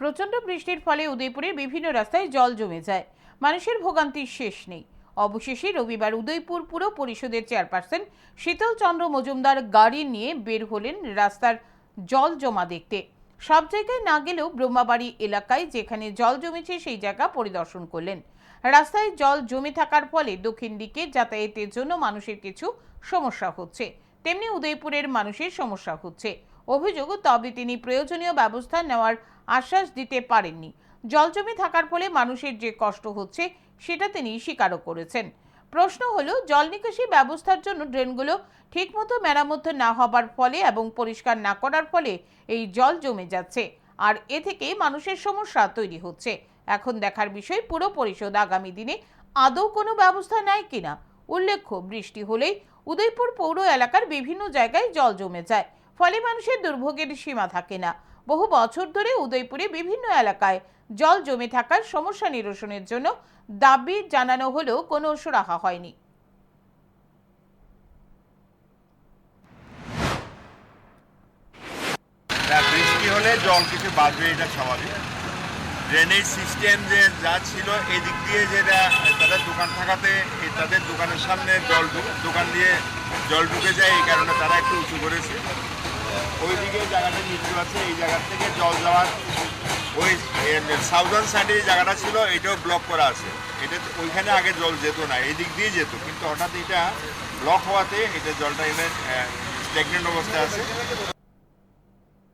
প্রচণ্ড বৃষ্টির ফলে উদয়পুরের বিভিন্ন রাস্তায় জল জমে যায়। মানুষের ভোগান্তির শেষ নেই। অবশেষে রবিবার উদয়পুর পুর পরিষদের চেয়ারপারসন শীতল চন্দ্র মজুমদার গাড়ি নিয়ে বের হলেন রাস্তার জল জমা দেখতে। সব জায়গায় না গেলেও ব্রহ্মাবাড়ি এলাকায় যেখানে জল জমেছে সেই জায়গা পরিদর্শন করলেন। রাস্তায় জল জমে থাকার ফলে দক্ষিণ দিকে যাতায়াতের জন্য মানুষের কিছু সমস্যা হচ্ছে। তেমনি উদয়পুরের মানুষের সমস্যা হচ্ছে। অভিযোগ তবে তিনি প্রয়োজনীয় ব্যবস্থা নেওয়ার আশ্বাস দিতে পারেননি। জল জমে থাকার ফলে মানুষের যে কষ্ট হচ্ছে, সেটা তিনি স্বীকারও করেছেন। প্রশ্ন হলো জল নিকাশি ব্যবস্থার জন্য ড্রেনগুলো ঠিকমতো মেরামত না হবার ফলে এবং পরিষ্কার না করার ফলে এই জল জমে যাচ্ছে, আর এ থেকে মানুষের সমস্যা তৈরি হচ্ছে। এখন দেখার বিষয়, পুরো পরিষদ আগামী দিনে আদৌ কোনো ব্যবস্থা নেয় কিনা? উল্লেখ্য, বৃষ্টি হলেই উদয়পুর পৌর এলাকার বিভিন্ন জায়গায় জল জমে যায়। ফলে মানুষের দুর্ভোগের সীমা থাকে না। বহু বছর ধরে উদয়পুরে বিভিন্ন এলাকায় জল জমে থাকার সমস্যা নিরসনের জন্য দাবি জানানো হলেও কোনো সুরাহা হয়নি। বৃষ্টি হলে জল কিছু বাড়বে এটা স্বাভাবিক। ড্রেনেজ সিস্টেম যে যা ছিল, এদিক দিয়ে যেটা, তাদের দোকান থাকাতে তাদের দোকানের সামনে জল দোকান দিয়ে জল ঢুকে যায়, এই কারণে তারা একটু উঁচু করেছে। ওইদিকে জায়গাটা নিচু আছে এই জায়গা থেকে জল যাওয়ার ওই সাউদার্ন সাইডে যে জায়গাটা ছিল এটাও ব্লক করা আছে। এটা ওইখানে আগে জল যেত না এই দিক দিয়ে যেত। কিন্তু হঠাৎ এটা ব্লক হওয়াতে এটা জলটা এখানে স্ট্যাগনেন্ট অবস্থায় আছে।